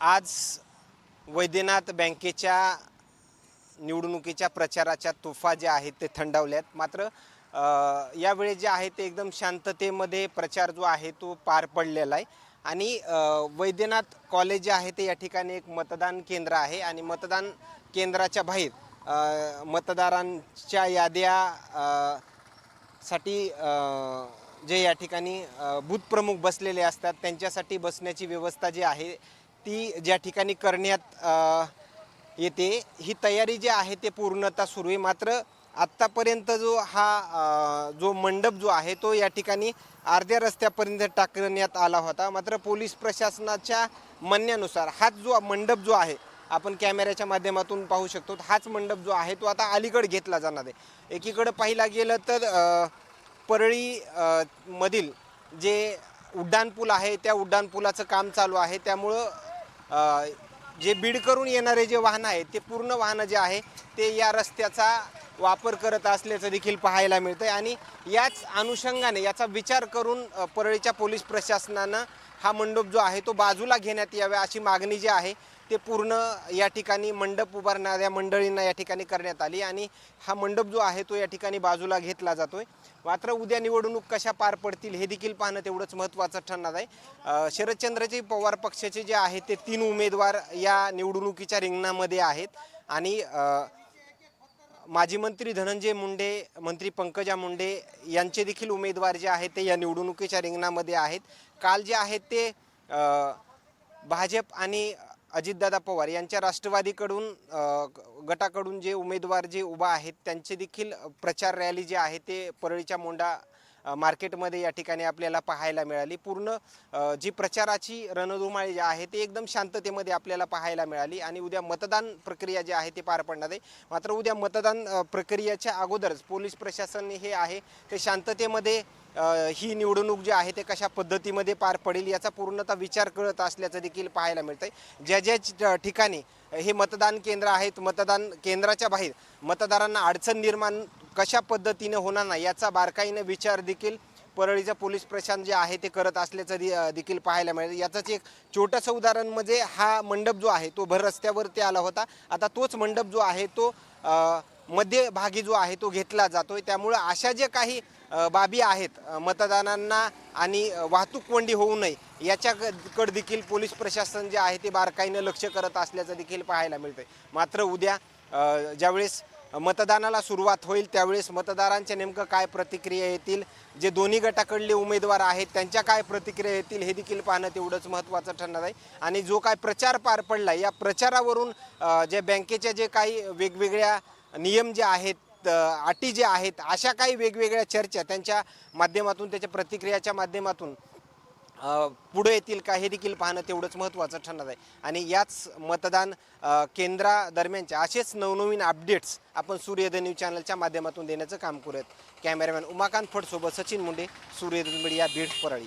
आज वैद्यनाथ बँकेच्या निवडणुकीच्या प्रचाराच्या तुफा ज्या आहेत ते थंडावल्यात. मात्र यावेळी जे आहे ते एकदम शांततेमध्ये प्रचार जो आहे तो पार पडलेला आहे. आणि वैद्यनाथ कॉलेज जे आहे ते या ठिकाणी एक मतदान केंद्र आहे आणि मतदान केंद्राच्या बाहेर मतदारांच्या याद्या साठी जे या ठिकाणी अ, बूथ प्रमुख बसलेले असतात त्यांच्यासाठी बसण्याची व्यवस्था जी आहे ती ज्या ठिकाणी करण्यात येते ही तयारी जी आहे ते पूर्णतः सुरू आहे. मात्र आत्तापर्यंत जो हा जो मंडप जो आहे तो या ठिकाणी अर्ध्या रस्त्यापर्यंत टाकण्यात आला होता. मात्र पोलीस प्रशासनाच्या म्हणण्यानुसार हाच जो मंडप जो आहे आपण कॅमेऱ्याच्या माध्यमातून पाहू शकतो हाच मंडप जो आहे तो आता अलीकडे घेतला जाणार आहे. एकीकडं पाहिला गेलं तर परळी मधील जे उड्डाणपूल आहे त्या उड्डाणपुलाचं काम चालू आहे. त्यामुळं जे बीड करून येणारे जे वाहनं आहेत ते पूर्ण वाहनं जे आहे ते या रस्त्याचा वापर करत असल्याचं देखील पाहायला मिळतंय. आणि याच अनुषंगाने याचा विचार करून परळीच्या पोलीस प्रशासनानं हा मंडप जो आहे तो बाजूला घेण्यात यावा अशी मागणी जी आहे ते पूर्ण या ठिकाणी मंडप उभारणाऱ्या मंडळींना या ठिकाणी करण्यात आली. आणि हा मंडप जो आहे तो या ठिकाणी बाजूला घेतला जातोय. मात्र उद्या निवडणूक कशा पार पडतील हे देखील पाहणं तेवढंच महत्त्वाचं ठरणार आहे. शरदचंद्रजी पवार पक्षाचे जे आहे ते तीन उमेदवार या निवडणुकीच्या रिंगणामध्ये आहेत. आणि माजी मंत्री धनंजय मुंडे मंत्री पंकजा मुंडे यांचे देखील उमेदवार जे आहेत ते या निवडणुकीच्या रिंगणामध्ये आहेत. काल जे आहेत ते भाजप आणि अजितदादा पवार यांच्या राष्ट्रवादीकडून गटाकडून जे उमेदवार जे उभा आहेत त्यांचे देखील प्रचार रॅली जे आहे ते परळीच्या मोंडा मार्केटमध्ये या ठिकाणी आपल्याला पाहायला मिळाली. पूर्ण जी प्रचाराची रणधुमाळी जी आहे ती एकदम शांततेमध्ये आपल्याला पाहायला मिळाली आणि उद्या मतदान प्रक्रिया जी आहे ती पार पडणार आहे. मात्र उद्या मतदान प्रक्रियेच्या अगोदरच पोलीस प्रशासन हे आहे ते शांततेमध्ये ही निवडणूक जी आहे ते कशा पद्धतीमध्ये पार पडेल याचा पूर्णतः विचार करत असल्याचं देखील पाहायला मिळतंय. ज्या ज्या ठिकाणी हे मतदान केंद्र आहेत मतदान केंद्राच्या बाहेर मतदारांना अडचण निर्माण कशा पद्धतीने होणार नाही याचा बारकाईनं विचार देखील परळीचं पोलीस प्रशासन जे आहे ते करत असल्याचं दे- देखील पाहायला मिळेल. याचंच एक छोटंसं उदाहरण म्हणजे हा मंडप जो आहे तो भर रस्त्यावरती आला होता. आता तोच मंडप जो आहे तो मध्यभागी जो आहे तो घेतला जातोय. त्यामुळं अशा जे काही बाबी आहेत मतदानांना आणि वाहतूक कोंडी होऊ नये याच्याकडे देखील पोलीस प्रशासन जे आहे ते बारकाईनं लक्ष करत असल्याचं देखील पाहायला मिळतंय. मात्र उद्या ज्यावेळेस मतदानाला सुरुवात होईल त्यावेळेस मतदारांच्या नेमकं काय प्रतिक्रिया येतील? जे दोन्ही गटाकडले उमेदवार आहेत त्यांच्या काय प्रतिक्रिया येतील हे देखील पाहणं तेवढंच महत्त्वाचं ठरणार आहे. आणि जो काय प्रचार पार पडला या प्रचारावरून जे बँकेच्या जे काही वेगवेगळ्या नियम जे आहेत अटी जे आहेत अशा काही वेगवेगळ्या चर्चा त्यांच्या माध्यमातून त्याच्या प्रतिक्रियाच्या माध्यमातून पुढे येतील का हे देखील पाहणं तेवढंच महत्त्वाचं ठरणार आहे. आणि याच मतदान केंद्रादरम्यानच्या असेच नवनवीन अपडेट्स आपण सूर्योदय न्यूज चॅनलच्या माध्यमातून देण्याचं काम करूयात. कॅमेरामॅन उमाकांत फडसोबत सचिन मुंडे सूर्योदय मीडिया बीड परळी.